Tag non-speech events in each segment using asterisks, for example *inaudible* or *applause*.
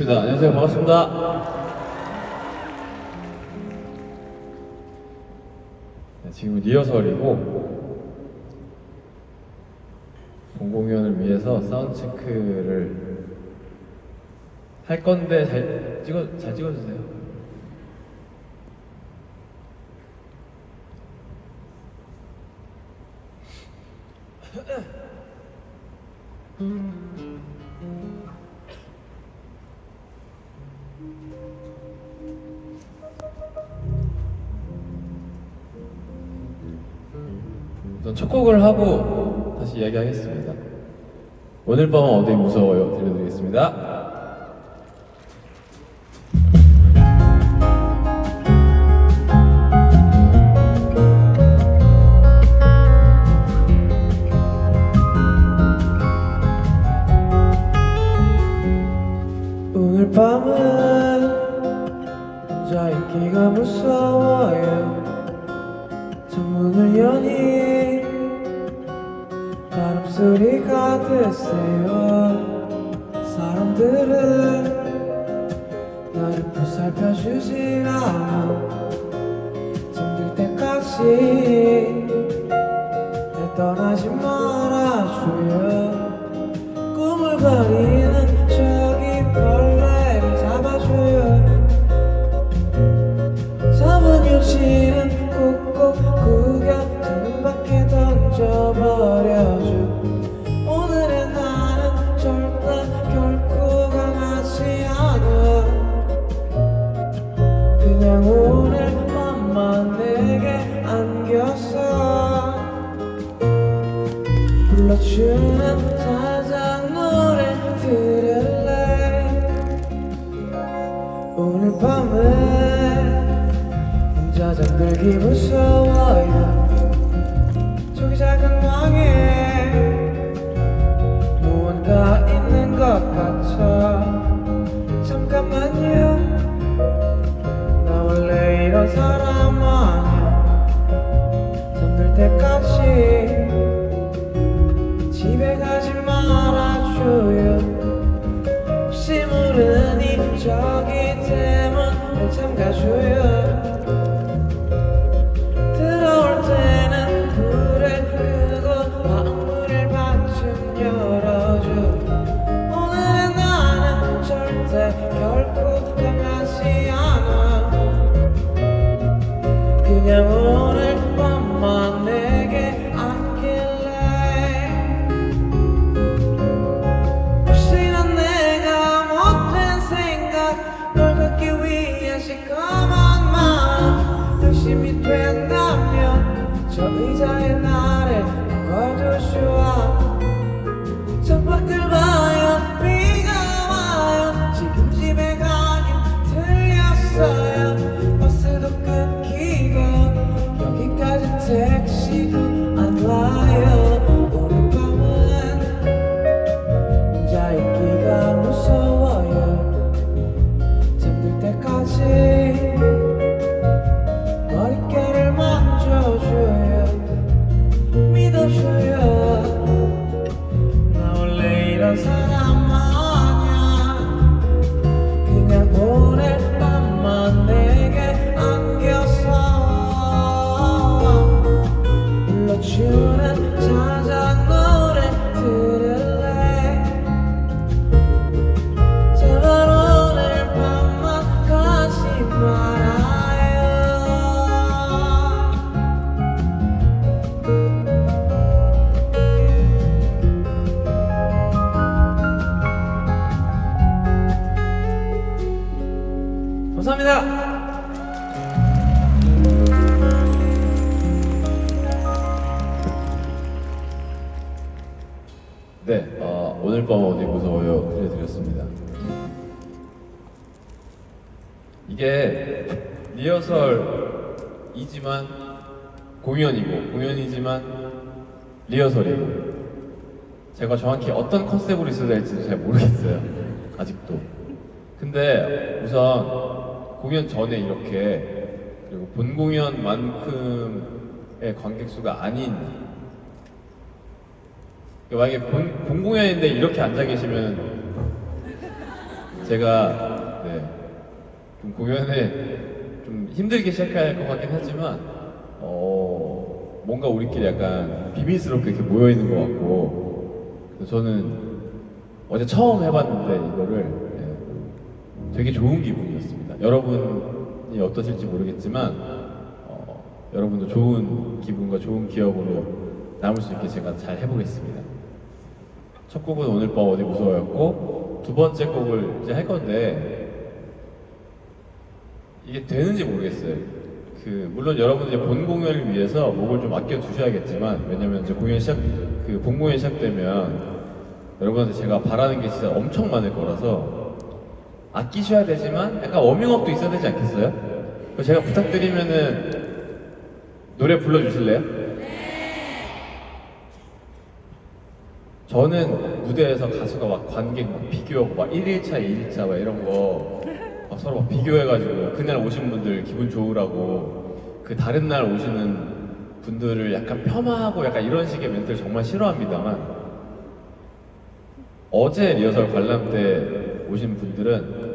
안녕하세요. 반갑습니다. 네, 지금 리허설이고 본 공연을 위해서 사운드 체크를 할 건데 잘 찍어 잘 찍어주세요. *laughs* 우선 첫 곡을 하고 다시 이야기하겠습니다. 오늘 밤은 어디 무서워요 들려드리겠습니다. 오늘 밤만 내게 안길래? 혹시나 내가 못된 생각 널 갖기 위해 시커먼 마음 열심히 된다면 저 의자에 나를 바꿔주시오 감사합니다. 네, 어, 오늘 밤 어디 무서워요 들려드렸습니다. 이게 리허설이지만 공연이고 공연이지만 리허설이고 제가 정확히 어떤 컨셉으로 있어야 될지 잘 모르겠어요 아직도. 근데 우선 공연 전에 이렇게 그리고 본 공연만큼의 관객 수가 아닌 만약에 본, 본 공연인데 이렇게 앉아 계시면 제가 네, 좀 공연에 좀 힘들게 시작할 것 같긴 하지만 어, 뭔가 우리끼리 약간 비밀스럽게 이렇게 모여 있는 것 같고 저는 어제 처음 해봤는데 이거를 네, 되게 좋은 기분이었습니다. 여러분이 어떠실지 모르겠지만 어, 여러분도 좋은 기분과 좋은 기억으로 남을 수 있게 제가 잘 해보겠습니다. 첫 곡은 오늘 밤 어디 무서워였고 두 번째 곡을 이제 할 건데 이게 되는지 모르겠어요. 그 물론 여러분들이 본 공연을 위해서 목을 좀 아껴 두셔야겠지만 왜냐면 이제 공연 시작 그 본 공연 시작되면 여러분한테 제가 바라는 게 진짜 엄청 많을 거라서 아끼셔야 되지만 약간 워밍업도 있어야 되지 않겠어요? 제가 부탁드리면은 노래 불러주실래요? 저는 무대에서 가수가 막 관객 막 비교하고 막 1일차, 2일차 막 이런 거 막 서로 막 비교해가지고 그날 오신 분들 기분 좋으라고 그 다른 날 오시는 분들을 약간 폄하하고 약간 이런 식의 멘트를 정말 싫어합니다만 어제 리허설 관람 때 오신 분들은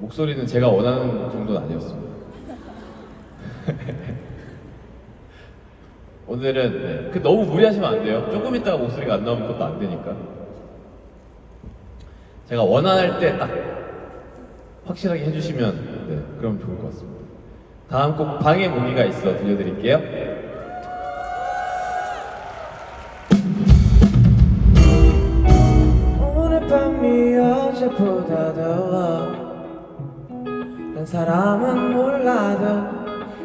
목소리는 제가 원하는 정도는 아니었습니다. *laughs* 오늘은 네, 그 너무 무리하시면 안 돼요. 조금 있다가 목소리가 안 나오면 그것도 안 되니까. 제가 원할 때 딱 확실하게 해주시면 네, 그럼 좋을 것 같습니다. 다음 곡 방에 모기가 있어 들려드릴게요. 사람은 몰라도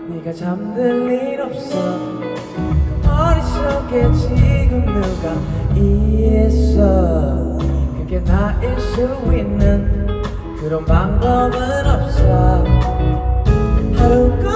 네가 잠들 일 없어. 그 머릿속에 지금 누가 있어? 그게 나일 수 있는 그런 방법은 없어. 하루가 끝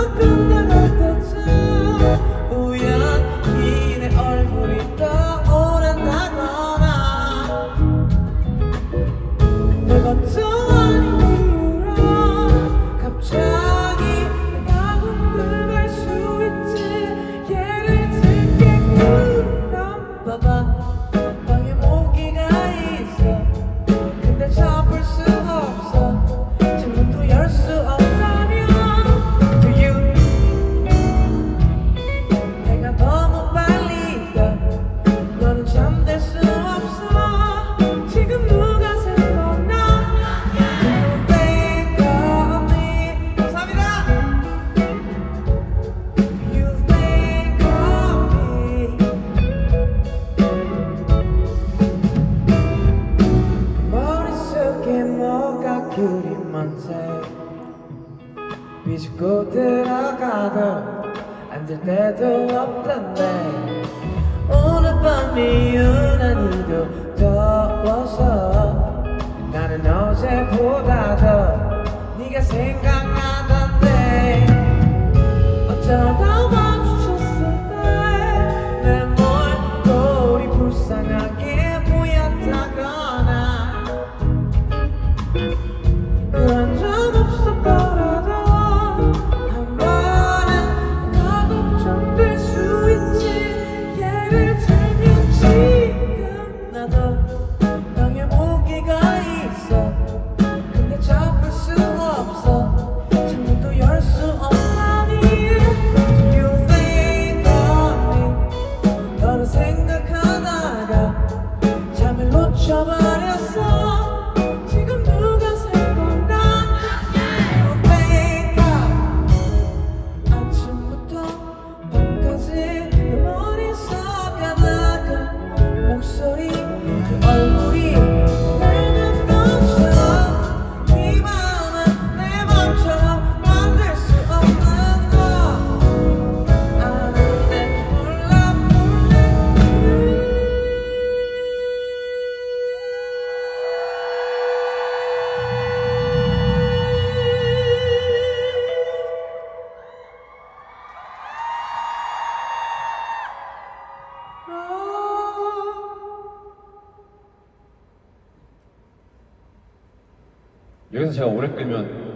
여기서 제가 오래 끌면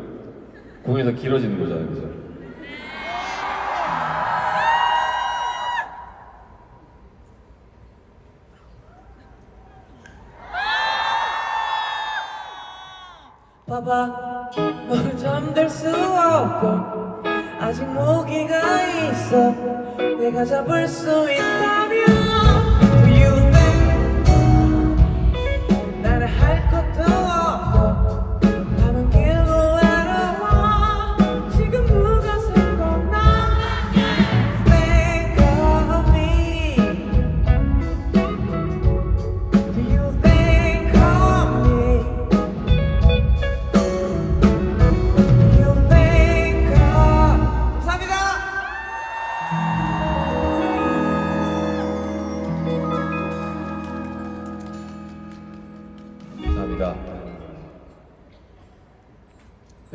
더 길어지는 거잖아요, 그죠? 봐봐 넌 잠들 수 없고 아직 모기가 있어 내가 잡을 수 있다면 Do you think 나는 할 것도 없고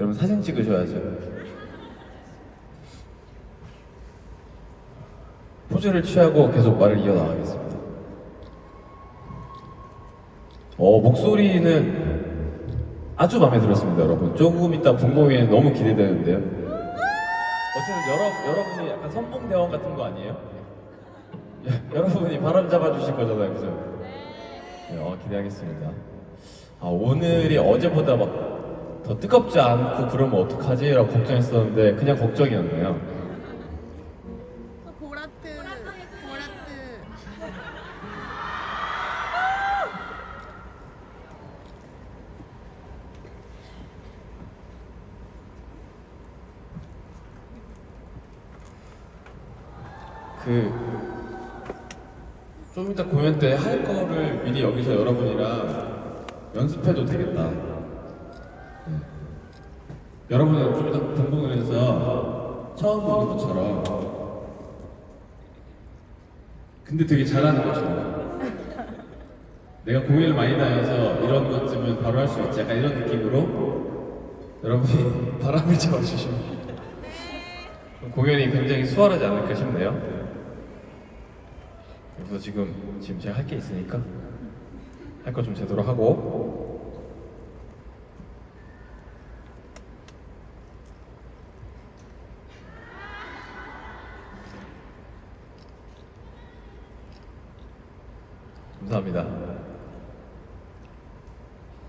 여러분 사진 찍으셔야죠. 포즈를 취하고 계속 말을 이어나가겠습니다. 어, 목소리는 아주 마음에 들었습니다, 여러분. 조금 이따 본공에 너무 기대되는데요. 어쨌든 여러, 여러분이 약간 선봉대원 같은 거 아니에요? *laughs* 여러분이 바람 잡아주실 거잖아요, 그죠? 네, 어, 기대하겠습니다. 아, 오늘이 어제보다 막 더 뜨겁지 않고 그러면 어떡하지? 라고 걱정했었는데 그냥 걱정이었네요. 어, 보라트 보라트 그, 좀 이따 공연 때 할 거를 미리 여기서 여러분이랑 연습해도 되겠다. 네. 여러분은 좀 이따 동공연에서 처음 보는 것처럼. 근데 되게 잘하는 것처럼 내가 공연을 많이 다녀서 이런 것쯤은 바로 할 수 있지 약간 이런 느낌으로 여러분이 *laughs* 바람을 잡아주시면 공연이 굉장히 수월하지 않을까 싶네요. 그래서 지금 지금 제가 할 게 있으니까 할 거 좀 제대로 하고 감사합니다.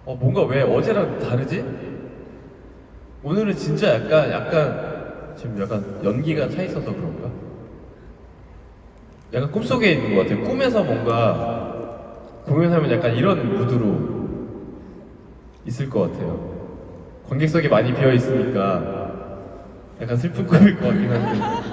어 뭔가 왜 어제랑 다르지? 오늘은 진짜 약간 약간 지금 약간 연기가 차 있어서 그런가? 약간 꿈속에 있는 것 같아요. 꿈에서 뭔가 공연하면 약간 이런 무드로 있을 것 같아요. 관객석이 많이 비어 있으니까 약간 슬픈 꿈일 것 같긴 한데.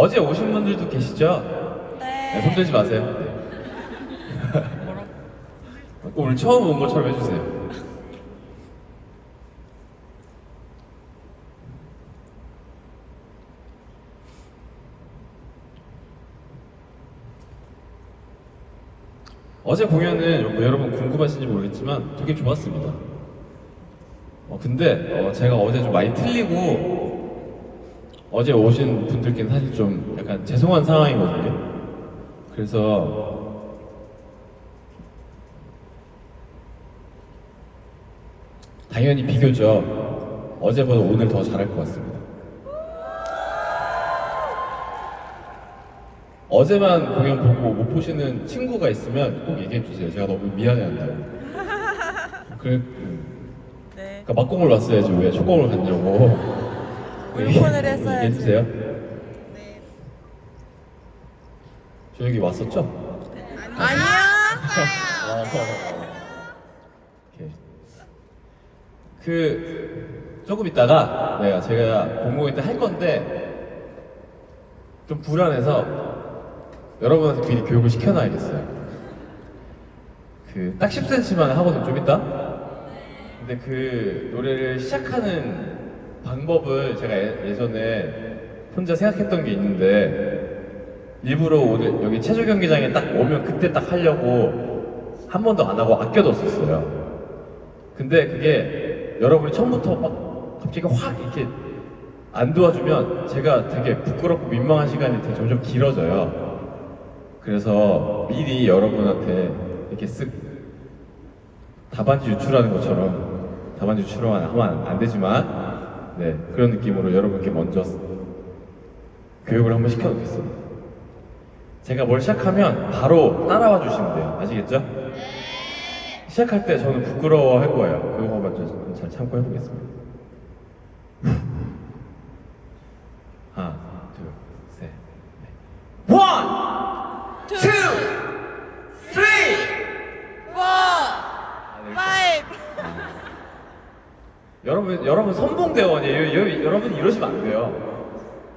어제 오신 분들도 계시죠? 네, 손 들지 마세요. 네. 오늘 처음 온 것처럼 해주세요. 어제 공연은 뭐 여러분 궁금하신지 모르겠지만 되게 좋았습니다. 어, 근데 어, 제가 어제 좀 많이 틀리고 어제 오신 분들께는 사실 좀 약간 죄송한 상황이거든요. 그래서 당연히 비교적 어제보다 오늘 더 잘할 것 같습니다. 어제만 공연 보고 못 보시는 친구가 있으면 꼭 얘기해 주세요. 제가 너무 미안해한다고. *laughs* 그, 네. 그러니까 막공을 왔어야지 왜 초공을 갔냐고. 울분을 했어야지. 얘기해 주세요. 네 저 여기 왔었죠? 아니야. 아, 오케이. 그 조금 있다가 내가 제가 공모회 때할 건데 좀 불안해서 여러분한테 미리 교육을 시켜놔야겠어요. 그 딱 10cm만 하거든 좀 이따. 근데 그 노래를 시작하는 방법을 제가 예- 예전에 혼자 생각했던 게 있는데 일부러 오늘 여기 체조 경기장에 딱 오면 그때 딱 하려고 한 번도 안 하고 아껴뒀었어요. 근데 그게 여러분이 처음부터 막 갑자기 확 이렇게 안 도와주면 제가 되게 부끄럽고 민망한 시간이 되게 점점 길어져요. 그래서 미리 여러분한테 이렇게 쓱 답안지 유출하는 것처럼 답안지 유출하면 하면 안 되지만 네 그런 느낌으로 여러분께 먼저 교육을 한번 시켜놓겠습니다. 제가 뭘 시작하면 바로 따라와 주시면 돼요. 아시겠죠? 시작할 때 저는 부끄러워 할 거예요. 그거만 좀잘 참고 해보겠습니다. 하나, 둘, 셋, 넷. 원! 투, 투! 쓰리, 포, 파이브. 여러분, 여러분 선봉대원이에요. 여, 여러분 이러시면 안 돼요.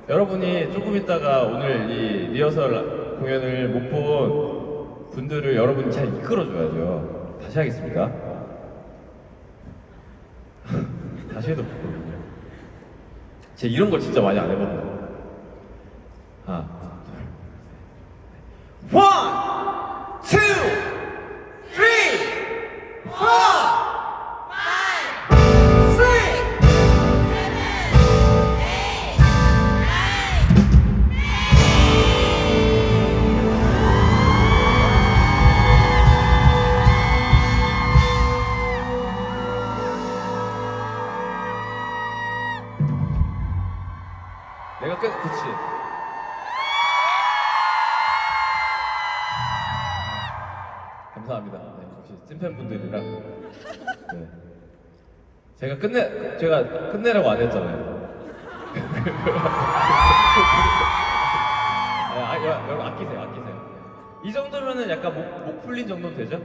여러분이 조금 있다가 오늘 이 리허설 공연을 못 본 분들을 여러분이 잘 이끌어줘야죠. 다시 하겠습니다. *laughs* 다시 해도 부끄럽네요. 제가 이런 걸 진짜 많이 안 해봤거든요. 하 네. 제가 끝내, 제가 끝내라고 안 했잖아요. 아, *laughs* 아, 여- 여러분 아끼세요, 아끼세요. 이 정도면은 약간 목, 목 풀린 정도는 되죠?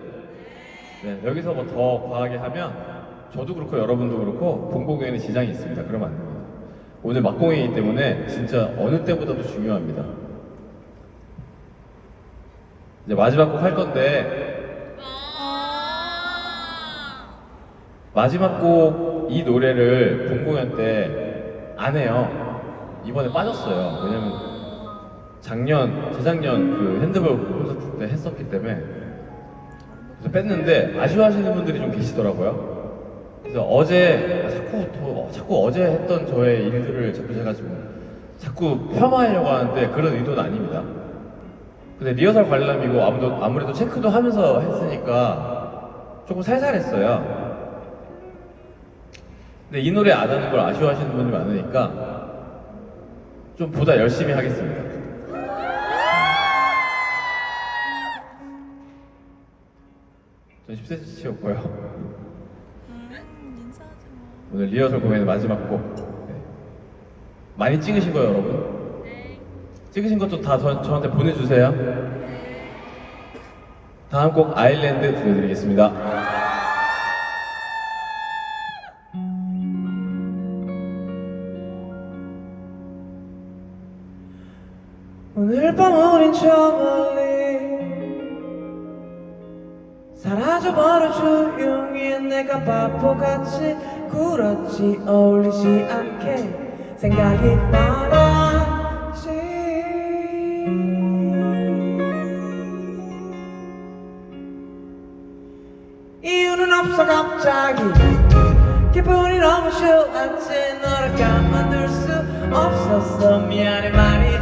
네, 여기서 뭐 더 과하게 하면 저도 그렇고 여러분도 그렇고 본 공연에 지장이 있습니다. 그러면 안 됩니다. 오늘 막공이기 때문에 진짜 어느 때보다도 중요합니다. 이제 마지막 곡 할 건데 마지막 곡 이 노래를 본 공연 때 안 해요. 이번에 빠졌어요. 왜냐면 작년, 재작년 그 핸드볼 콘서트 때 했었기 때문에 그래서 뺐는데 아쉬워하시는 분들이 좀 계시더라고요. 그래서 어제 아, 자꾸 더- 자꾸 어제 했던 저의 일들을 자꾸 제가 지금 자꾸 폄하하려고 하는데 그런 의도는 아닙니다. 근데 리허설 관람이고 아무도 아무래도 체크도 하면서 했으니까 조금 살살했어요. 근데 이 노래 안 하는 걸 아쉬워하시는 분이 많으니까 좀 보다 열심히 하겠습니다. 전 10cm 치웠고요. 음, 인사하지 마. 오늘 리허설 공연의 마지막 곡. 네. 많이 찍으신 거예요, 여러분? 찍으신 것도 다 저, 저한테 보내주세요. 다음 곡 아일랜드 들려드리겠습니다. 밤 우린 저 멀리 사라져버려 조용히 내가 바보같이 굴었지. 어울리지 않게 생각이 많았지. 이유는 없어 갑자기. 기분이 너무 좋았지. 너를 가만둘 수 없었어. 미안해 많이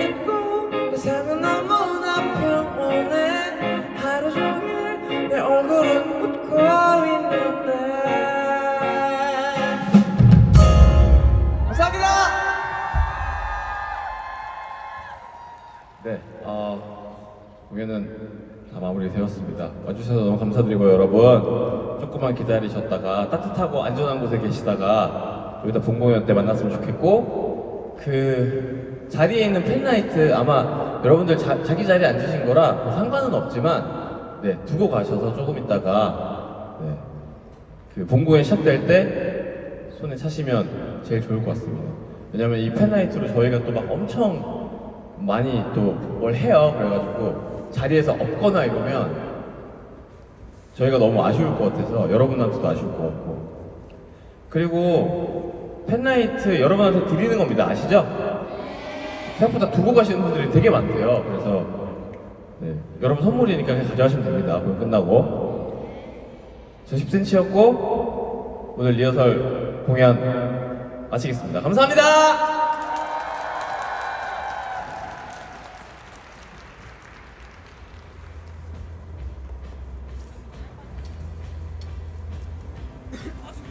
있고 세상은 너무나 평온해 하루 종일 내 얼굴은 웃고 있는데 감사합니다 네, 어, 공연은 다 마무리 되었습니다. 와주셔서 너무 감사드리고요, 여러분. 조금만 기다리셨다가 따뜻하고 안전한 곳에 계시다가 여기다 본 공연 때 만났으면 좋겠고 그 자리에 있는 팬나이트 아마 여러분들 자, 기 자리에 앉으신 거라 뭐 상관은 없지만 네 두고 가셔서 조금 있다가 네, 그 본공연 시작될 때 손에 차시면 제일 좋을 것 같습니다. 왜냐면 이 팬나이트로 저희가 또 막 엄청 많이 또 뭘 해요. 그래가지고 자리에서 없거나 이러면 저희가 너무 아쉬울 것 같아서 여러분한테도 아쉬울 것 같고 그리고 팬나이트 여러분한테 드리는 겁니다. 아시죠? 생각보다 두고 가시는 분들이 되게 많대요. 그래서 네, 여러분 선물이니까 그냥 가져가시면 됩니다. 공연 끝나고 저 10cm였고 오늘 리허설 공연 마치겠습니다. 감사합니다.